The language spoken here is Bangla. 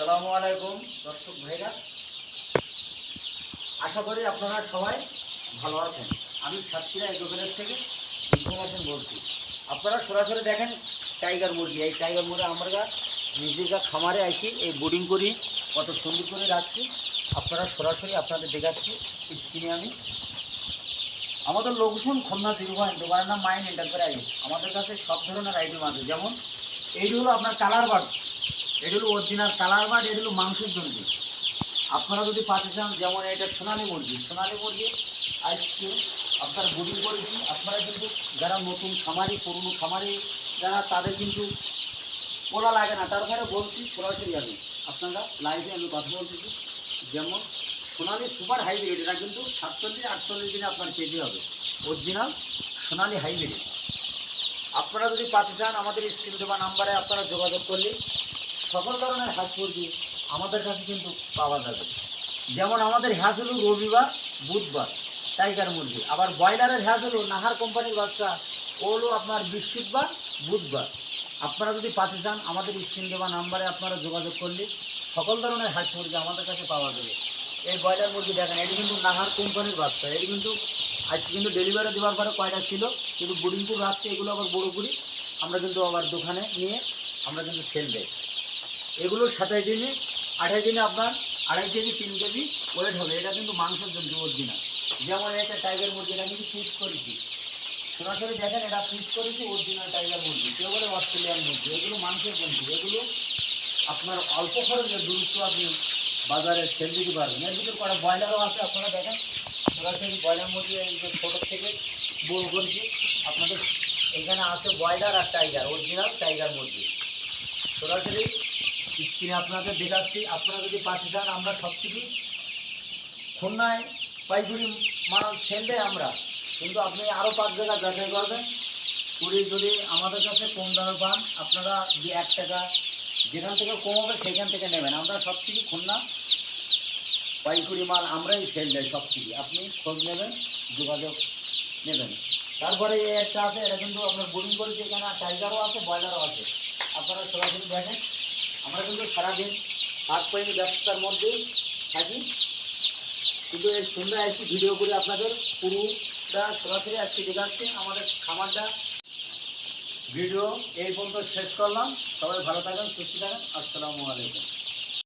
আসসালামু আলাইকুম, দর্শক ভাইরা। আশা করি আপনারা সবাই ভালো আছেন। আমি সাতক্ষীরা এগ্রো ভিলেজ থেকে ইনফরমেশন বলছি। আপনারা সরাসরি দেখেন টাইগার মুরগি। এই টাইগার মুরগি আমরা নিজের খামারে আসি, এই বোর্ডিং করি, কত সুন্দর করে রাখছি। আপনারা সরাসরি আপনাদের দেখাচ্ছি স্ক্রিনে আমি। আমাদের লোকেশন খুলনা জিরো পয়েন্ট, দোকানের নাম মাইন এন্টারপ্রাইজ আমাদের কাছে সব ধরনের আইটেম আছে। যেমন, এইটি হলো আপনার কালার বার্ড এটা হলো অরিজিনাল কালার বার্ড এগুলো মাংসের জন্য। আপনারা যদি পাতে চান, যেমন এটা সোনালি মুরগি সোনালি মুরগি আজকে আপনার বুডিং করেছি। আপনারা কিন্তু যারা নতুন খামারি, পুরনো খামারি, যারা তাদের কিন্তু বলা লাগে না। তারপরে বলছি সরাসরি আমি আপনারা লাইভে আমি কথা বলতেছি। যেমন সোনালি সুপার হাইব্রিড এটা কিন্তু সাতচল্লিশ, আটচল্লিশ দিনে আপনার কেজি হবে। অরিজিনাল সোনালি হাইব্রিড আপনারা যদি পাতে চান, আমাদের স্ক্রিন দেওয়া নাম্বারে আপনারা যোগাযোগ করলে সকল ধরনের হাঁস মুরগি আমাদের কাছে কিন্তু পাওয়া যাবে। যেমন আমাদের হ্যাস হলো রবিবার, বুধবার, টাইগার মুরগি। আবার ব্রয়লারের হ্যাস হলো নাহার কোম্পানির বাচ্চা হলো আপনার বৃহস্পতিবার, বুধবার। আপনারা যদি পাতে চান, আমাদের স্ক্রিন দেওয়া নাম্বারে আপনারা যোগাযোগ করলে সকল ধরনের হাঁস মুরগি আমাদের কাছে পাওয়া যাবে। এই ব্রয়লার মুরগি দেখেন, এটি কিন্তু নাহার কোম্পানির বাচ্চা। এটি কিন্তু আজকে কিন্তু ডেলিভারি দেওয়ার পরে কয়টা ছিল? কিন্তু বুড়িংপুর রাখছে, এগুলো আবার বড় করি আমরা কিন্তু আবার দোকানে নিয়ে আমরা কিন্তু সেল দেয় এগুলো সাতাশ দিনে, আঠাশ দিনে আপনার আড়াই কেজি, তিন কেজি ওয়েট হবে এটা কিন্তু মাংসের জন্য অরিজিনাল যেমন এটা টাইগার মুরগি, এটা কিন্তু পিস করেছি সরাসরি দেখেন, এটা পিস করেছি অরিজিনাল টাইগার মুরগি। কেউ বলে অস্ট্রেলিয়ান মুরগি। এগুলো মাংসের জন্য। এগুলো আপনার অল্প খরচে দূরত্ব আপনি বাজারে সেল দিতে পারবেন। এর ভিতরে কটা ব্রয়লারও আছে, আপনারা দেখেন। সরাসরি ব্রয়লার মুরগি ছোটোর থেকে বড় করেছি, আপনাদের এখানে আছে ব্রয়লার আর টাইগার অরিজিনাল টাইগার মুরগি। সরাসরি স্ক্রিনে আপনাদের দেখাচ্ছি, আপনারা যদি পাতে চান, আমরা সবচেয়ে খুলনায় পাইগুড়ি মাল সেল দেয় আমরা। কিন্তু আপনি আরও পাঁচ জায়গা যাচাই করবেন। কুড়ি যদি আমাদের কাছে কম দামে পান, আপনারা যে এক টাকা যেখান থেকে কম হবে, সেখান থেকে নেবেন। আমরা সবচেয়ে খুলনা পাইকুড়ি মাল, আমরাই সেল দেয় সবচেয়ে আপনি খোঁজ নেবেন, যোগাযোগ নেবেন। তারপরে এই একটা আছে, এটা কিন্তু আপনার বোরিং করেছে এখানে টাইগারও আছে ব্রয়লারও আছে। আপনারা সরাসরি দেখেন আমরা কিন্তু সারাদিন হাত পাইনি ব্যস্ততার মধ্যে থাকি। কিন্তু এই সন্ধ্যায় এসে ভিডিও করে আপনাদের পুরোটা সরাসরি আজকে দেখাচ্ছি আমাদের খামারটা। ভিডিও এই পর্যন্ত শেষ করলাম। সবাই ভালো থাকেন, সুস্থ থাকেন। আসসালামু আলাইকুম।